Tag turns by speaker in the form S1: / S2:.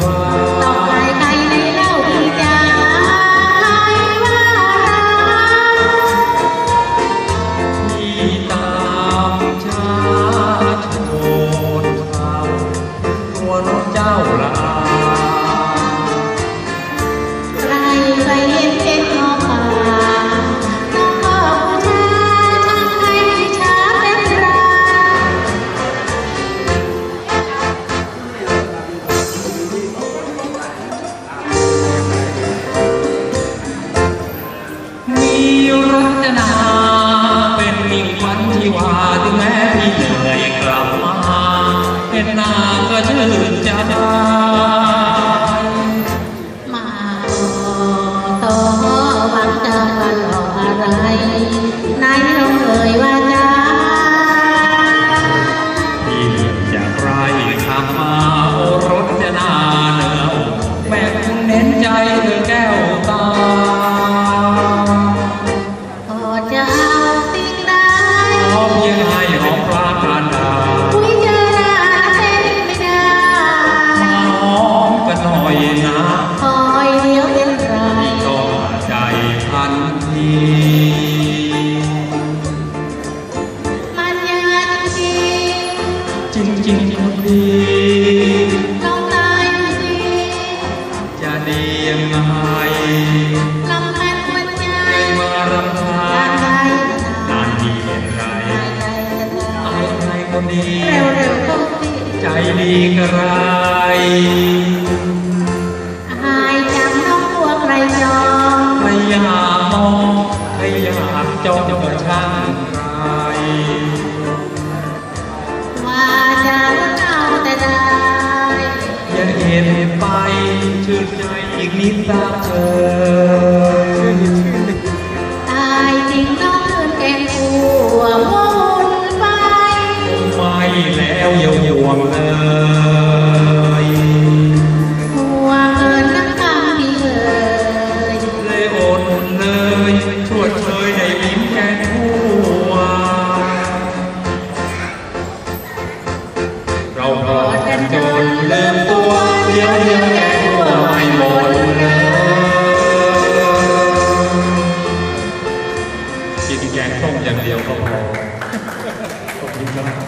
S1: heart.
S2: มันยังดีจริง
S1: จริงๆคนดี
S2: ลองตายดูสิ
S1: จะดียังไง
S2: ลำพันหัวใจ
S1: ไม่มารำคา
S2: อยาก
S1: ญ
S2: ได้
S1: นานดีเห็นไร
S2: ใจจะตา
S1: ไอ้
S2: ย
S1: ใครคนดี
S2: เร็วๆเข้าสิ
S1: ใจดีกระไร
S2: หายจำน้องพวกไรจอง
S1: ไม่อยากมองไม่อยาก จ้องกระช่างใคร
S2: ว่าจะเอาแต่ได้
S1: อย่าเห็นไปชื่นใจอีกนิดตามเธอ chị đi càng không dành điều không?